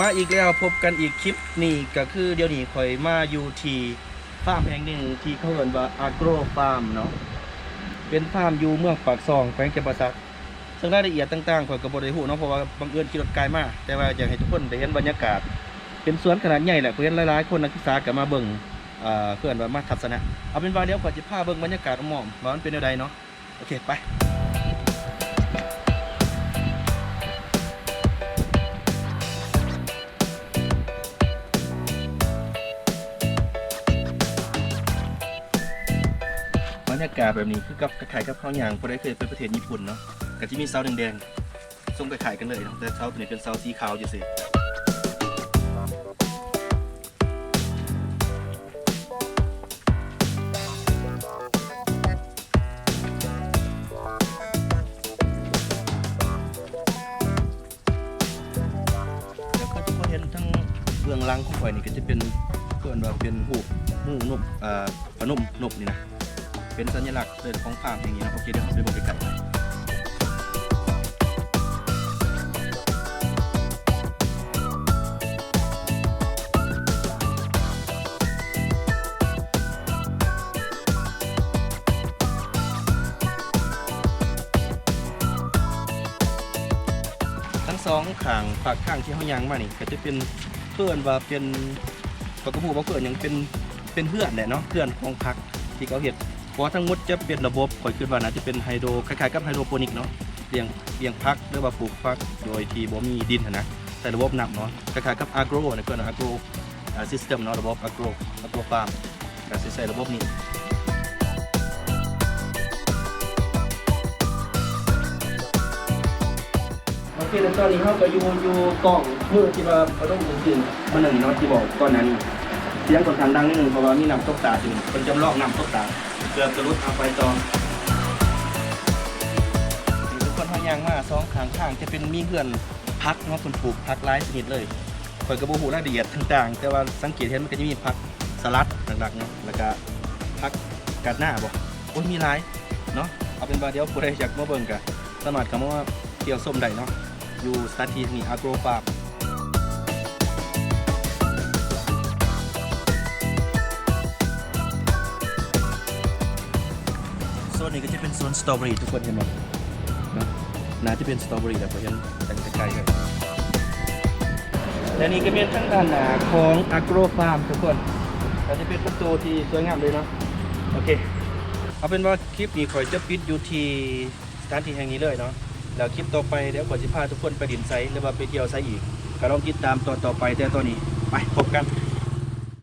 มาอีกแล้วพบกันอีกคลิปนี่ก็คือเดี๋ยวนี้ข่อยมาอยู่ที่ฟาร์มแห่งหนึ่งที่เขาเรียกว่าอาโกรฟาร์มเนาะเป็นฟาร์มอยู่เมืองปากซองแขวงจำปาสักซึ่งรายละเอียดต่างๆข่อยก็บ่ได้ฮู้เนาะเพราะว่าบังเอิญขี่รถไกลมาแต่ว่าอยากให้ทุกคนได้เห็นบรรยากาศ เป็นสวนขนาดใหญ่แหละเพื่อนหลายๆคนนักศึกษาก็มาเบิ่งอ่าเพื่อนว่ามาทัศนะเอาเป็นว่าเดี๋ยวข่อยจะพาเบิ่งบรรยากาศอ้อมๆว่ามันเป็นแนวใดเนาะโอเคไป บรรยากาศแบบนี้คือกับคล้ายๆกับข้าวยางพอได้เคยไปประเทศญี่ปุ่นเนาะก็จะมีเสาแดงๆส่งไปขายกันเลยเนาะแต่เสาตัวนี้เป็นเสาสีขาวอยู่สิแล้วก็ทุกคนเห็นทั้งเบื้องหลังของข่อยนี่ก็จะเป็นเพื่อนว่าเป็นหูหูนุบอ่าพนมนบนี่นะ เป็นสัญลักษณ์เดินของฟาร์มอย่างนี้นะโอเคเดี๋ยวเราไปบอกไปกันทั้งสองข้างฝากข้างที่เขายางมานี่ก็จะเป็นเพื่อนว่าเป็นปกระพูว่าเพื่อนยังเป็นเป็นเพื่อนแหละเนาะเพื่อนของพักที่เขาเห็ด เพราะทั้งหมดจะเป็นระบบข่อยคิดว่าน่าจะเป็นไฮโดรคล้ายๆกับไฮโดรโปนิกเนาะเลี้ยงเลี้ยงพักหรือว่าปลูกพักโดยที่บ่มีดินหั้นนะแต่ระบบน้ำเนาะคล้ายๆกับอาโกรนะเพื่อนอาโกรซิสเต็มเนาะระบบอาโกรอาโกรฟาร์มก็สิใช้ระบบนี้โอเคแล้วตอนนี้เราก็อยู่อยู่กล่องมือที่ว่าเขาต้องถึงตื่นมาหนึ่งเนาะที่บอกก่อนหน้านี้ เสียงค่อนข้างดังนิดนึงเพราะว่ามีน้ำตกตาจริงเป็นจำลองน้ำตกตาเกือบจะรุดเอาไปจองทุกคนทางยางมาสองข้างข้างจะเป็นมีเพื่อนพักเนาะคนปลูกพักหลายชนิดเลยข่อยกระบูหูรายละเอียดต่างๆ แต่ว่าสังเกตเห็นมันก็จะมีพักสลัดหลักๆเนาะแล้วก็พักกาดหน้าบ่โอ้ยมีหลายเนาะเอาเป็นว่าเดี๋ยวผู้ใดอยากมาเบิ่งกันสามารถเข้ามาว่าเที่ยวส้มได้เนาะอยู่สถานที่นี่อาโกรฟาร์ม นี้ก็จะเป็นโซนสตรอเบอรี่ทุกคนเห็นไหมนะน่าจะเป็นสตรอเบอรี่แต่พอเห็นแต่ไกลกันและนี่ก็เป็นทั้งด้านหนาของอาโกรฟาร์มทุกคนก็จะเป็นประตูที่สวยงามเลยเนาะโอเค เอาเป็นว่าคลิปนี้ขอยจะปิดอยู่ที่สถานที่แห่งนี้เลยเนาะแล้วคลิปต่อไปเดี๋ยวขอจะพาทุกคนไปดินไซหรือว่าไปเที่ยวไซอีกก็ลองติดตามตอนต่อไปแต่ตอนนี้ไปพบกัน